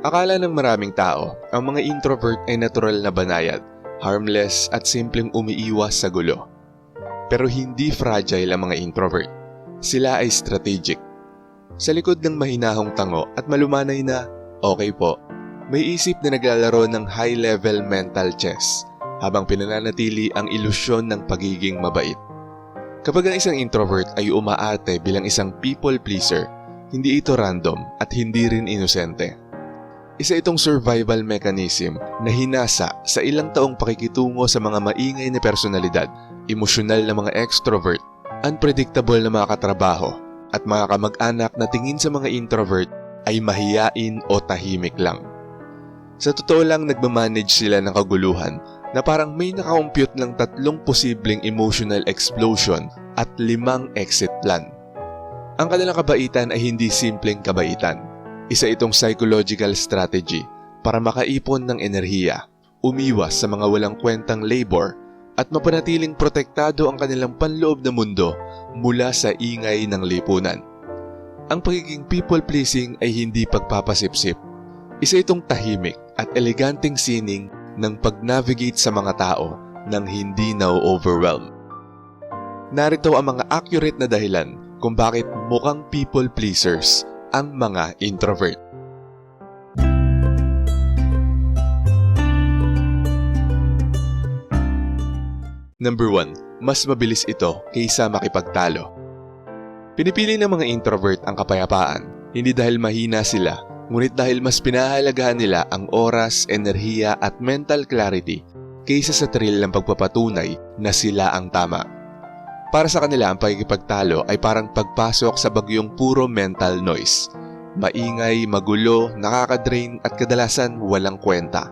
Akala ng maraming tao, ang mga introvert ay natural na banayad, harmless at simpleng umiiwas sa gulo. Pero hindi fragile ang mga introvert. Sila ay strategic. Sa likod ng mahinahong tango at malumanay na, okay po, may isip na naglalaro ng high-level mental chess habang pinananatili ang ilusyon ng pagiging mabait. Kapag ang isang introvert ay umaate bilang isang people pleaser, hindi ito random at hindi rin inosente. Isa itong survival mechanism na hinasa sa ilang taong pakikitungo sa mga maingay na personalidad, emosyonal na mga extrovert, unpredictable na mga katrabaho, at mga kamag-anak na tingin sa mga introvert ay mahiyain o tahimik lang. Sa totoo lang nagmamanage sila ng kaguluhan na parang may nakakompute ng tatlong posibleng emotional explosion at limang exit plan. Ang kanilang kabaitan ay hindi simpleng kabaitan. Isa itong psychological strategy para makaipon ng enerhiya, umiwas sa mga walang kwentang labor at mapanatiling protektado ang kanilang panloob na mundo mula sa ingay ng lipunan. Ang pagiging people-pleasing ay hindi pagpapasipsip. Isa itong tahimik at eleganteng sining ng pag-navigate sa mga tao nang hindi na-overwhelm. Narito ang mga accurate na dahilan kung bakit mukhang people pleasers ang mga introvert. Number 1. Mas mabilis ito kaysa makipagtalo. Pinipili ng mga introvert ang kapayapaan, hindi dahil mahina sila, ngunit dahil mas pinahalagahan nila ang oras, enerhiya at mental clarity kaysa sa thrill ng pagpapatunay na sila ang tama. Para sa kanila ang pagkikipagtalo ay parang pagpasok sa bagyong puro mental noise. Maingay, magulo, nakakadrain at kadalasan walang kwenta.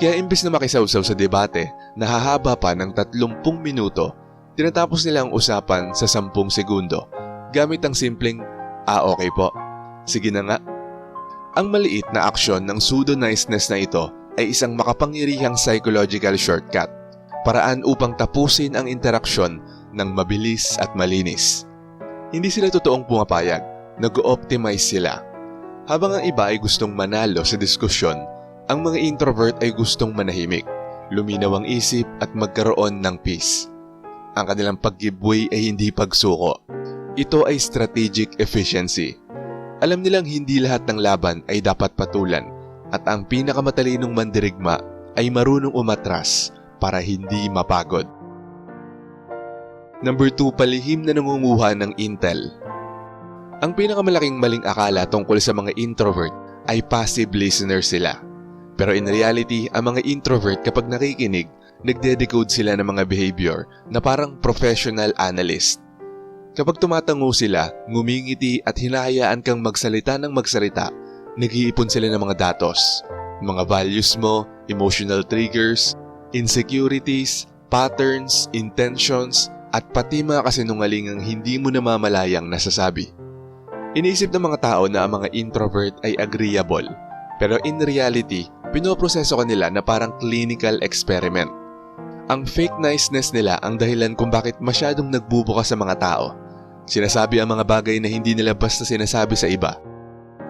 Kaya imbes na makisawsaw sa debate, nahahaba pa ng 30 minuto, tinatapos nila ang usapan sa 10 segundo gamit ang simpleng, ah okay po, sige na nga. Ang maliit na aksyon ng pseudo-niceness na ito ay isang makapangyarihang psychological shortcut, paraan upang tapusin ang interaksyon ng mabilis at malinis. Hindi sila totoong pumapayag, nag-optimize sila. Habang ang iba ay gustong manalo sa diskusyon, ang mga introvert ay gustong manahimik, luminaw ang isip at magkaroon ng peace. Ang kanilang pag-giveaway ay hindi pagsuko. Ito ay strategic efficiency. Alam nilang hindi lahat ng laban ay dapat patulan at ang pinakamatalinong mandirigma ay marunong umatras para hindi mapagod. Number 2, palihim na nangunguha ng intel. Ang pinakamalaking maling akala tungkol sa mga introvert ay passive listener sila. Pero in reality, ang mga introvert kapag nakikinig, nagde-decode sila ng mga behavior na parang professional analyst. Kapag tumatango sila, ngumingiti at hinahayaan kang magsalita ng magsalita, nag-iipon sila ng mga datos, mga values mo, emotional triggers, insecurities, patterns, intentions, at pati mga kasinungalingang hindi mo namamalayang nasasabi. Iniisip ng mga tao na ang mga introvert ay agreeable, pero in reality, pinoproseso kanila na parang clinical experiment. Ang fake niceness nila ang dahilan kung bakit masyadong nagbubukas sa mga tao. Sinasabi ang mga bagay na hindi nila basta sinasabi sa iba.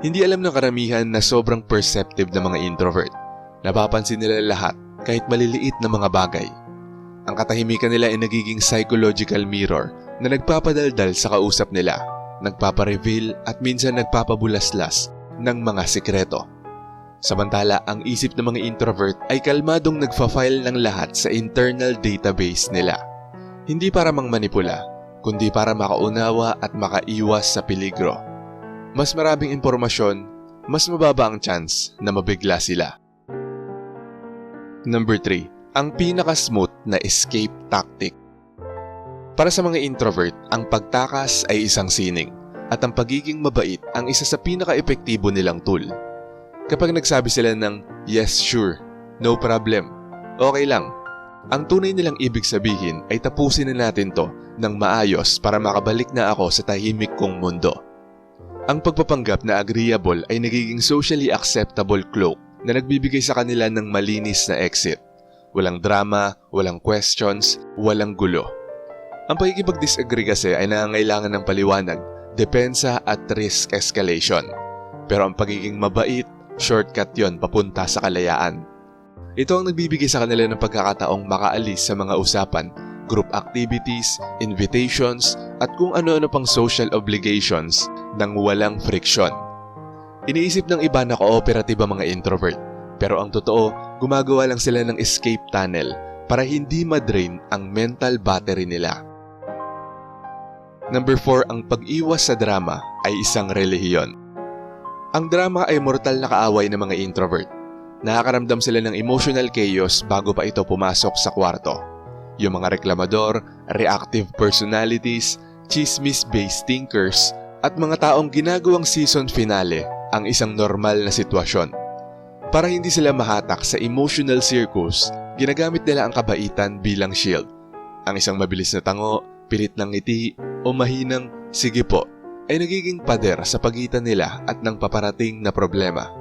Hindi alam ng karamihan na sobrang perceptive na mga introvert. Napapansin nila lahat kahit maliliit na mga bagay. Ang katahimikan nila ay nagiging psychological mirror na nagpapadaldal sa kausap nila, nagpapareveal at minsan nagpapabulaslas ng mga sikreto. Samantala, ang isip ng mga introvert ay kalmadong nagfa-file ng lahat sa internal database nila. Hindi para mangmanipula, kundi para makaunawa at makaiwas sa peligro. Mas maraming impormasyon, mas mababa ang chance na mabigla sila. Number 3. Ang pinaka-smooth na escape tactic. Para sa mga introvert, ang pagtakas ay isang sining at ang pagiging mabait ang isa sa pinaka-epektibo nilang tool. Kapag nagsabi sila ng yes sure, no problem, okay lang, ang tunay nilang ibig sabihin ay tapusin na natin to ng maayos para makabalik na ako sa tahimik kong mundo. Ang pagpapanggap na agreeable ay nagiging socially acceptable cloak na nagbibigay sa kanila ng malinis na exit. Walang drama, walang questions, walang gulo. Ang pagkikipag-disagree kasi ay nangangailangan ng paliwanag, depensa at risk escalation. Pero ang pagiging mabait, shortcut yon papunta sa kalayaan. Ito ang nagbibigay sa kanila ng pagkakataong makaalis sa mga usapan, group activities, invitations, at kung ano-ano pang social obligations nang walang friction. Iniisip ng iba na cooperative ang mga introvert, pero ang totoo, gumagawa lang sila ng escape tunnel para hindi madrain ang mental battery nila. Number 4, ang pag-iwas sa drama ay isang relihiyon. Ang drama ay mortal na kaaway ng mga introvert. Nakakaramdam sila ng emotional chaos bago pa ito pumasok sa kwarto. Yung mga reklamador, reactive personalities, chismis-based thinkers, at mga taong ginagawang season finale ang isang normal na sitwasyon. Para hindi sila mahatak sa emotional circus, ginagamit nila ang kabaitan bilang shield. Ang isang mabilis na tango, pilit ng ngiti, o mahinang sige po ay nagiging pader sa pagitan nila at ng paparating na problema.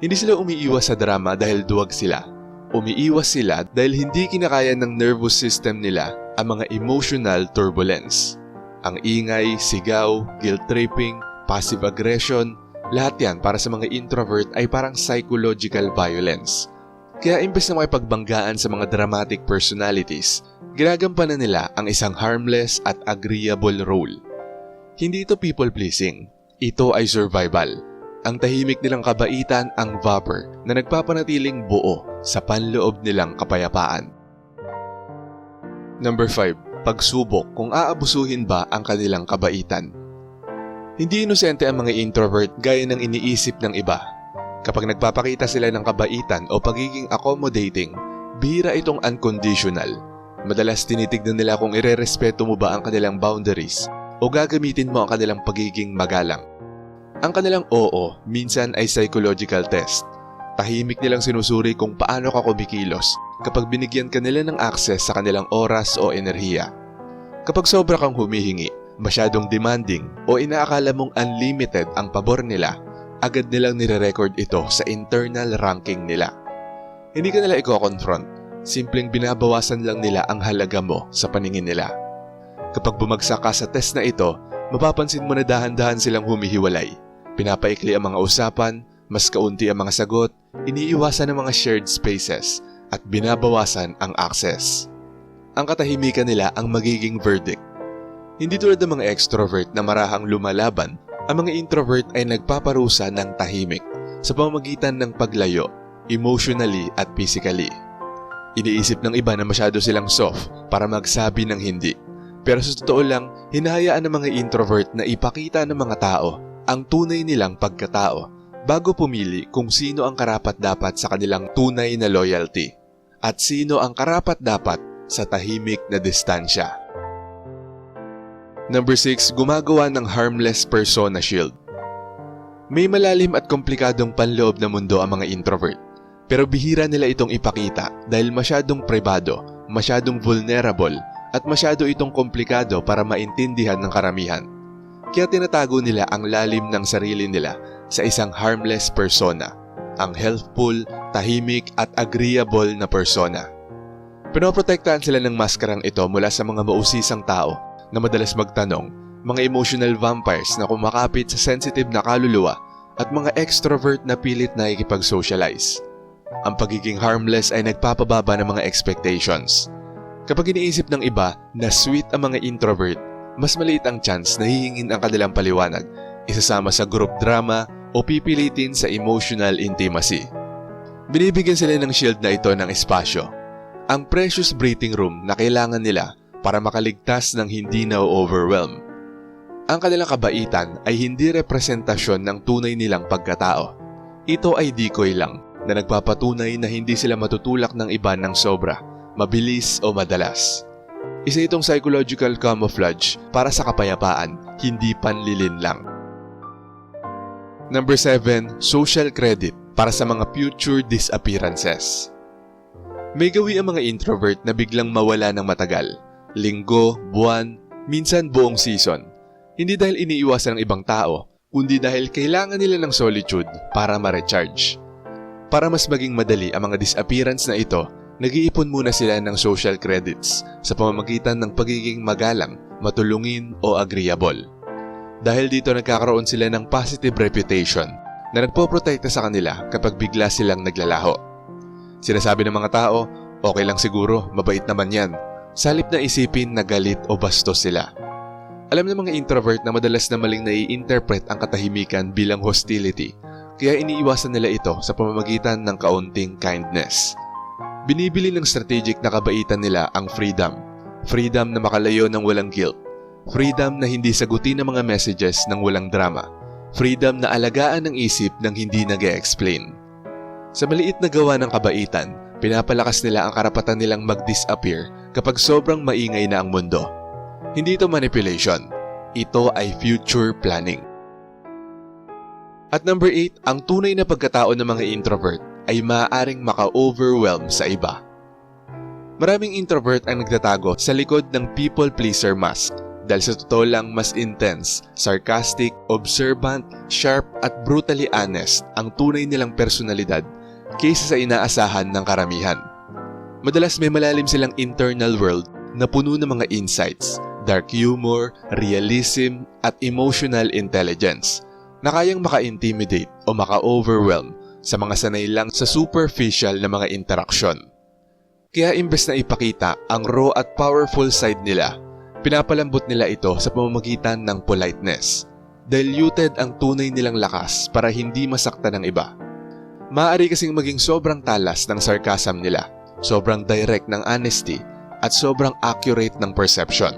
Hindi sila umiiwas sa drama dahil duwag sila. Umiiwas sila dahil hindi kinakaya ng nervous system nila ang mga emotional turbulence. Ang ingay, sigaw, guilt tripping, passive aggression, lahat yan para sa mga introvert ay parang psychological violence. Kaya imbes na makipagbanggaan sa mga dramatic personalities, ginagampanan nila ang isang harmless at agreeable role. Hindi ito people pleasing, ito ay survival. Ang tahimik nilang kabaitan ang vapor na nagpapanatiling buo sa panloob nilang kapayapaan. Number 5. Pagsubok kung aabusuhin ba ang kanilang kabaitan. Hindi inosente ang mga introvert gaya ng iniisip ng iba. Kapag nagpapakita sila ng kabaitan o pagiging accommodating, bihira itong unconditional. Madalas tinitignan nila kung irerespeto mo ba ang kanilang boundaries o gagamitin mo ang kanilang pagiging magalang. Ang kanilang oo minsan ay psychological test. Tahimik nilang sinusuri kung paano ka kumikilos kapag binigyan ka nila ng access sa kanilang oras o enerhiya. Kapag sobra kang humihingi, masyadong demanding o inaakala mong unlimited ang pabor nila, agad nilang nire-record ito sa internal ranking nila. Hindi ka nila i-confront, simpleng binabawasan lang nila ang halaga mo sa paningin nila. Kapag bumagsak ka sa test na ito, mapapansin mo na dahan-dahan silang humihiwalay. Pinapaikli ang mga usapan, mas kaunti ang mga sagot, iniiwasan ang mga shared spaces, at binabawasan ang access. Ang katahimikan nila ang magiging verdict. Hindi tulad ng mga extrovert na marahang lumalaban, ang mga introvert ay nagpaparusa ng tahimik sa pamamagitan ng paglayo, emotionally at physically. Iniisip ng iba na masyado silang soft para magsabi ng hindi. Pero sa totoo lang, hinahayaan ng mga introvert na ipakita ng mga tao ang tunay nilang pagkatao bago pumili kung sino ang karapat dapat sa kanilang tunay na loyalty at sino ang karapat dapat sa tahimik na distansya. Number 6, gumagawa ng harmless persona shield. May malalim at komplikadong panloob na mundo ang mga introvert, pero bihira nila itong ipakita dahil masyadong privado, masyadong vulnerable, at masyado itong komplikado para maintindihan ng karamihan. Kaya tinatago nila ang lalim ng sarili nila sa isang harmless persona, ang healthful, tahimik at agreeable na persona. Pinoprotektahan sila ng maskarang ito mula sa mga mausisang tao na madalas magtanong, mga emotional vampires na kumakapit sa sensitive na kaluluwa at mga extrovert na pilit na ikipag-socialize. Ang pagiging harmless ay nagpapababa ng mga expectations. Kapag iniisip ng iba na sweet ang mga introvert, mas maliit ang chance na hihingin ang kanilang paliwanag, isasama sa group drama o pipilitin sa emotional intimacy. Binibigyan sila ng shield na ito ng espasyo, ang precious breathing room na kailangan nila para makaligtas ng hindi na-overwhelm. Ang kanilang kabaitan ay hindi representasyon ng tunay nilang pagkatao. Ito ay decoy lang na nagpapatunay na hindi sila matutulak ng iba ng sobra, mabilis o madalas. Isa itong psychological camouflage para sa kapayapaan, hindi panlilin lang. Number 7, social credit para sa mga future disappearances. May gawi ang mga introvert na biglang mawala ng matagal. Linggo, buwan, minsan buong season. Hindi dahil iniiwasan ng ibang tao, kundi dahil kailangan nila ng solitude para ma-recharge. Para mas maging madali ang mga disappearance na ito, nag-iipon muna sila ng social credits sa pamamagitan ng pagiging magalang, matulungin o agreeable. Dahil dito nagkakaroon sila ng positive reputation na nagpoprotekta sa kanila kapag bigla silang naglalaho. Sinasabi ng mga tao, okay lang siguro, mabait naman yan. Salip na isipin na galit o bastos sila. Alam ng mga introvert na madalas na maling nai-interpret ang katahimikan bilang hostility, kaya iniiwasan nila ito sa pamamagitan ng kaunting kindness. Binibili ng strategic na kabaitan nila ang freedom. Freedom na makalayo ng walang guilt. Freedom na hindi sagutin ng mga messages ng walang drama. Freedom na alagaan ng isip ng hindi nag explain Sa maliit na gawa ng kabaitan, pinapalakas nila ang karapatan nilang mag-disappear kapag sobrang maingay na ang mundo. Hindi ito manipulation. Ito ay future planning. At number 8, ang tunay na pagkatao ng mga introvert ay maaaring maka-overwhelm sa iba. Maraming introvert ang nagtatago sa likod ng people pleaser mask dahil sa totoo lang mas intense, sarcastic, observant, sharp at brutally honest ang tunay nilang personalidad kaysa sa inaasahan ng karamihan. Madalas may malalim silang internal world na puno ng mga insights, dark humor, realism at emotional intelligence na kayang maka-intimidate o maka-overwhelm sa mga sanay lang sa superficial na mga interaksyon. Kaya imbes na ipakita ang raw at powerful side nila, pinapalambot nila ito sa pamamagitan ng politeness. Diluted ang tunay nilang lakas para hindi masaktan ng iba. Maaari kasing maging sobrang talas ng sarcasm nila, sobrang direct ng honesty, at sobrang accurate ng perception.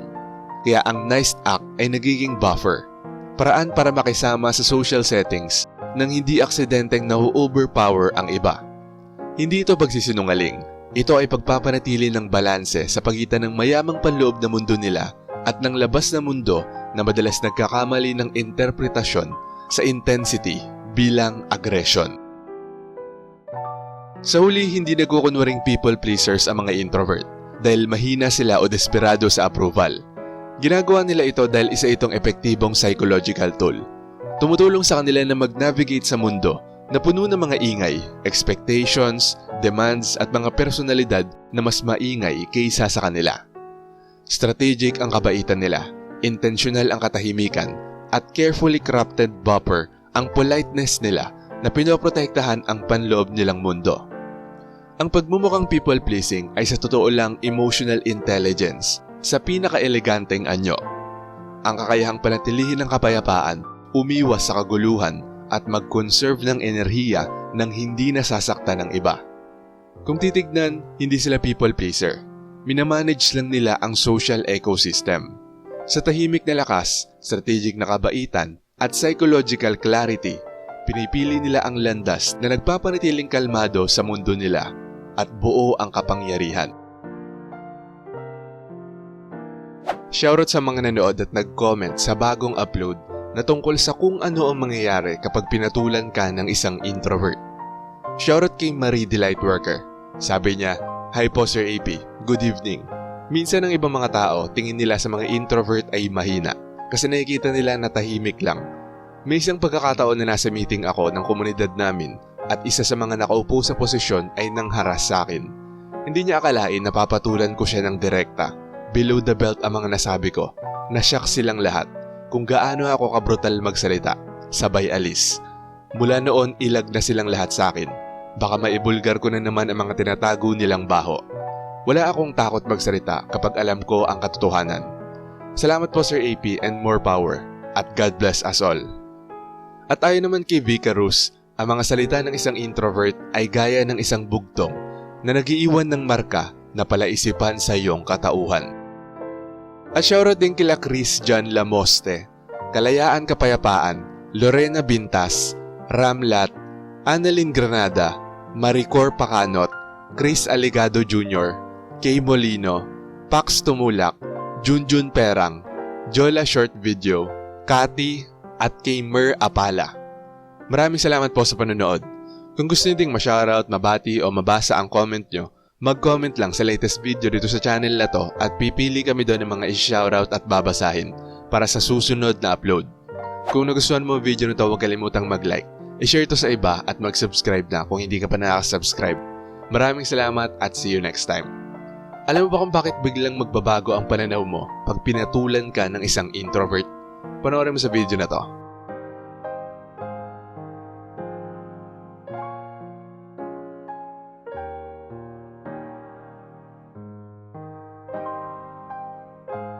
Kaya ang nice act ay nagiging buffer, paraan para makisama sa social settings nang hindi aksidenteng na-overpower ang iba. Hindi ito pagsisinungaling, ito ay pagpapanatili ng balanse sa pagitan ng mayamang panloob na mundo nila at ng labas na mundo na madalas nagkakamali ng interpretasyon sa intensity bilang aggression. Sa huli, hindi nagkukunwaring people pleasers ang mga introvert dahil mahina sila o desperado sa approval. Ginagawa nila ito dahil isa itong epektibong psychological tool. Tumutulong sa kanila na mag-navigate sa mundo na puno ng mga ingay, expectations, demands at mga personalidad na mas maingay kaysa sa kanila. Strategic ang kabaitan nila, intentional ang katahimikan, at carefully crafted buffer ang politeness nila na pinoprotektahan ang panloob nilang mundo. Ang pagmumukhang people-pleasing ay sa totoo lang emotional intelligence sa pinaka-eleganteng anyo. Ang kakayahang panatilihin ng kapayapaan, umiwas sa kaguluhan at mag-conserve ng enerhiya nang hindi nasasaktan ng iba. Kung titignan, hindi sila people pleaser. Minamanage lang nila ang social ecosystem. Sa tahimik na lakas, strategic na kabaitan, at psychological clarity, pinipili nila ang landas na nagpapanatiling kalmado sa mundo nila at buo ang kapangyarihan. Shoutout sa mga nanood at nag-comment sa bagong upload na tungkol sa kung ano ang mangyayari kapag pinatulan ka ng isang introvert. Shoutout kay Marie Delight Worker. Sabi niya, Hi po Sir AP, good evening. Minsan ang ibang mga tao tingin nila sa mga introvert ay mahina kasi nakikita nila na tahimik lang. May isang pagkakataon na nasa meeting ako ng komunidad namin at isa sa mga nakaupo sa posisyon ay nangharas sa akin. Hindi niya akalain na papatulan ko siya ng direkta. Below the belt ang mga nasabi ko. Nasyak silang lahat kung gaano ako kabrutal magsalita. Sabay alis. Mula noon ilag na silang lahat sa akin. Baka maibulgar ko na naman ang mga tinatago nilang baho. Wala akong takot magsalita kapag alam ko ang katotohanan. Salamat po Sir AP and more power. At God bless us all. At ayon naman kay Vika Rus, ang mga salita ng isang introvert ay gaya ng isang bugtong na nagiiwan ng marka na palaisipan sa iyong katauhan. At shoutout din kila Chris John Lamoste, Kalayaan Kapayapaan, Lorena Bintas, Ramlat, Annalyn Granada, Maricor Pacanot, Chris Aligado Jr., Kay Molino, Pax Tumulak, Junjun Perang, Jola Short Video, Kati, at kay Mer Apala. Maraming salamat po sa panonood. Kung gusto niyo ding ma-shoutout, mabati o mabasa ang comment nyo, Mag-comment lang sa latest video dito sa channel na to at pipili kami doon ng mga i-shoutout at babasahin para sa susunod na upload. Kung nagustuhan mo ang video nito huwag kalimutang mag-like, i-share to sa iba at mag-subscribe na kung hindi ka pa nakaka-subscribe. Maraming salamat at see you next time. Alam mo ba kung bakit biglang magbabago ang pananaw mo pag pinatulan ka ng isang introvert? Panoorin mo sa video na to.